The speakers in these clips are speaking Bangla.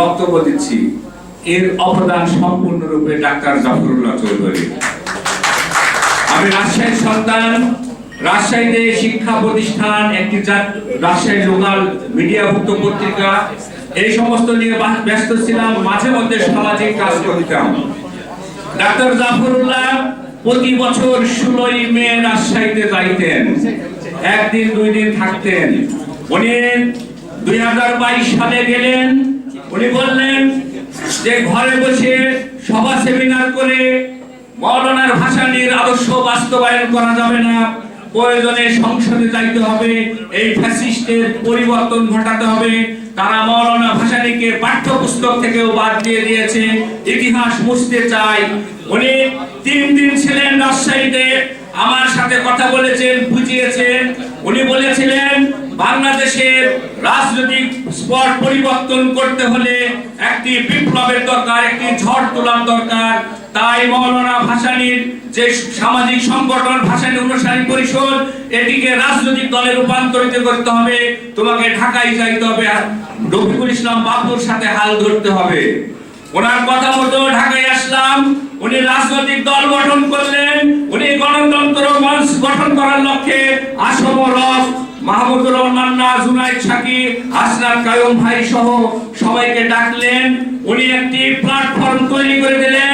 বক্তব্য দিচ্ছি। এর অবদান সম্পূর্ণরূপে ডাক্তার জাফরুল্লাহ চৌধুরী। আমি রাজশাহীর সন্তান, রাজশাহীতে শিক্ষা প্রতিষ্ঠান, একটি রাজশাহী লোকাল মিডিয়াভুক্ত পত্রিকা। এই সমস্ত নিয়ে ব্যস্ত ছিলাম, মাঝে মধ্যে সামাজিক কাজ করতাম। ডাক্তার জাফরুল্লাহ প্রতি বছর ষোলোই মে রাজশাহীতে যাইতেন। একদিন, দুই দিন থাকতেন। উনি দুই হাজার বাইশ সালে গেলেন। উনি বললেন যে ঘরে বসে সভা সেমিনার করে মৌলানার ভাসানির আদর্শ বাস্তবায়ন করা যাবে না। প্রয়োজনে সংসদে যাইতে হবে, এই ফ্যাসিস্টের পরিবর্তন ঘটাতে হবে। তারা মৌলানা ভাসানিকে পাঠ্যপুস্তক থেকেও বাদ দিয়ে দিয়েছে, ইতিহাস মুছতে চায়। উনি তিন দিন ছিলেন রাজশাহীতে, আমার সাথে কথা বলেছেন, বুঝিয়েছেন। উনি বলেছিলেন বাংলাদেশের রাজনৈতিক স্পট পরিবর্তন করতে হলে একটি বিপ্লবের দরকার, একটি ঝড় তোলার দরকার। তাই মৌলানা ভাসানির যে সামাজিক সংগঠন ভাসানী অনুসারী পরিষদ, এটিকে রাজনৈতিক দলে রূপান্তরিত করতে হবে। তোমাকে ঢাকায় যাইতে হবে। আর রফিকুল ইসলাম বাবুর সাথে হাল ধরতে হবে। ওনার কথা মতো ঢাকায় আসলাম। উনি রাজনৈতিক দল গঠন করলেন। উনি গণতন্ত্র মঞ্চ গঠন করার লক্ষ্যে আসম রব মাহমুদুর রহমান না জুনাইদ সাকি আসনার কায়ুম ভাই সহ সবাইকে ডাকলেন। উনি একটি প্ল্যাটফর্ম তৈরি করে দিলেন।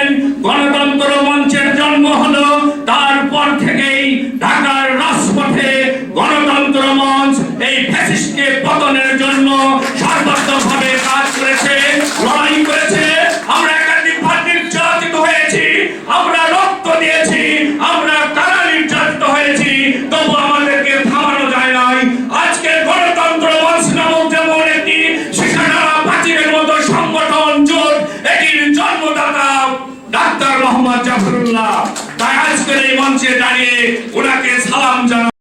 জাফরুল্লাহ। তাই আজকের এই মঞ্চে দাঁড়িয়ে ওনাকে সালাম জানা